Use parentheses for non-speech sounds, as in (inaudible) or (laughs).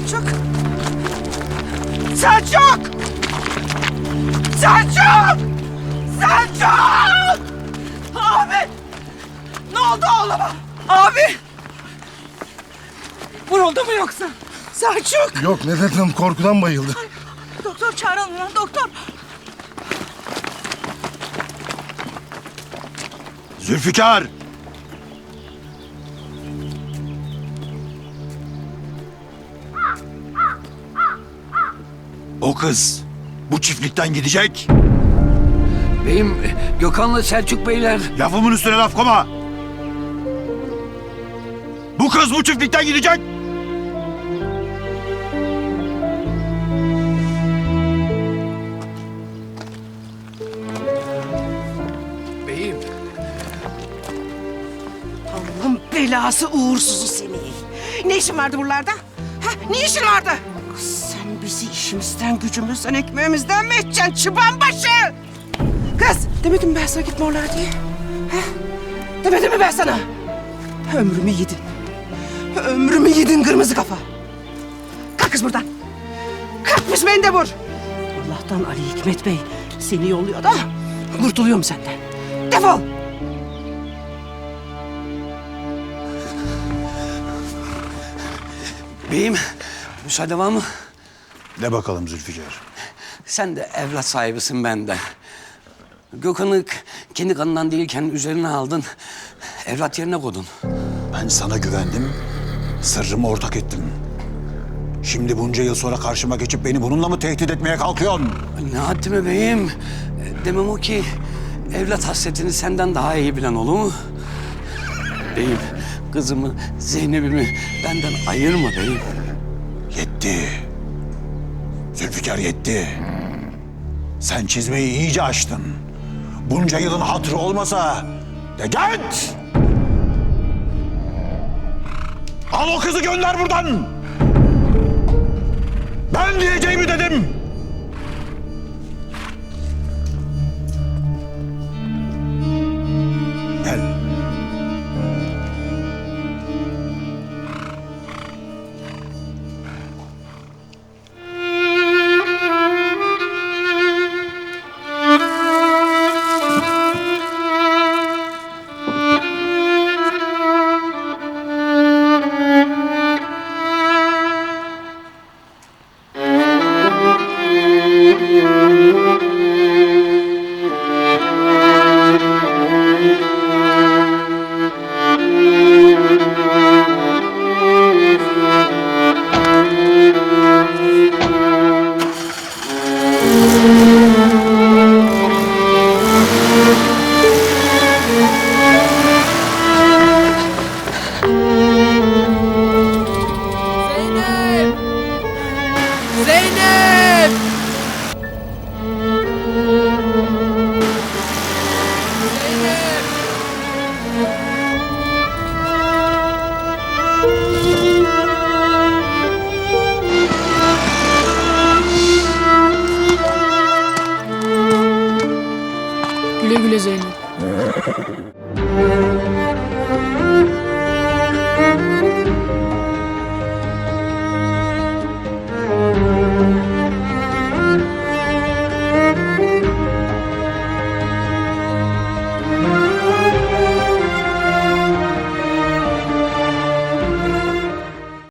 Selçuk! Selçuk! Selçuk! Selçuk! Abi! Ne oldu oğluma? Abi! Vuruldu mu yoksa? Selçuk! Yok Nedet Hanım korkudan bayıldı. Doktor çağırın lan doktor. Zülfikar! O kız bu çiftlikten gidecek. Beyim Gökhan'la Selçuk Beyler Lafımın üstüne laf koma. Bu kız bu çiftlikten gidecek. beyim Allah'ın belası uğursuzu seni. Ne işin vardı buralarda? Ha, ne işin vardı? Sen bizi işimizden, gücümüzden, ekmeğimizden mi edeceksin çıban başı? Kız, demedim ben sana gitme oralara diye? Ha? Demedim mi ben sana? Ömrümü yedin. Ömrümü yedin kırmızı kafa. Kalk kız buradan. Kalk biz beni de vur. Allah'tan Ali Hikmet Bey seni yolluyor da kurtuluyorum senden. Defol. Beyim müsaade var mı? De bakalım Zülfikar. Sen de evlat sahibisin benden. Gökhan'ı kendi kanından değilken üzerine aldın. Evlat yerine koydun. Ben sana güvendim. Sırrımı ortak ettim. Şimdi bunca yıl sonra karşıma geçip beni bununla mı tehdit etmeye kalkıyorsun? Ne haddime beyim? Demem o ki evlat hasretini senden daha iyi bilen olur mu? Beyim kızımı Zeynep'imi benden ayırma beyim. Yetti. Zülfikar yetti. Sen çizmeyi iyice açtın. Bunca yılın hatırı olmasa de git! Al o kızı gönder buradan! Ben diyeceğimi dedim. güle Zeynep. (laughs)